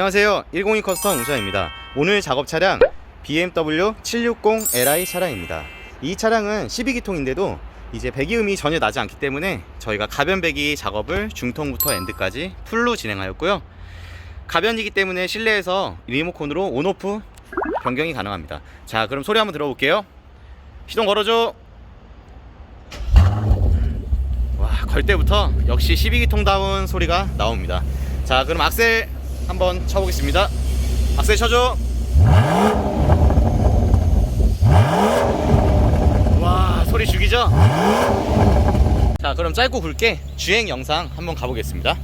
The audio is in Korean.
안녕하세요. 102 커스텀 우샤입니다. 오늘 작업 차량 BMW 760li 차량입니다. 이 차량은 12기통인데도 이제 배기음이 전혀 나지 않기 때문에 저희가 가변 배기 작업을 중통부터 엔드까지 풀로 진행하였고요. 가변이기 때문에 실내에서 리모컨으로 온오프 변경이 가능합니다. 자 그럼 소리 한번 들어볼게요. 시동 걸어줘. 와, 걸 때부터 역시 12기통다운 소리가 나옵니다. 자, 그럼 악셀 한번 쳐보겠습니다. 악셀 쳐줘. 와, 소리 죽이죠? 자, 그럼 짧고 굵게 주행 영상 한번 가보겠습니다.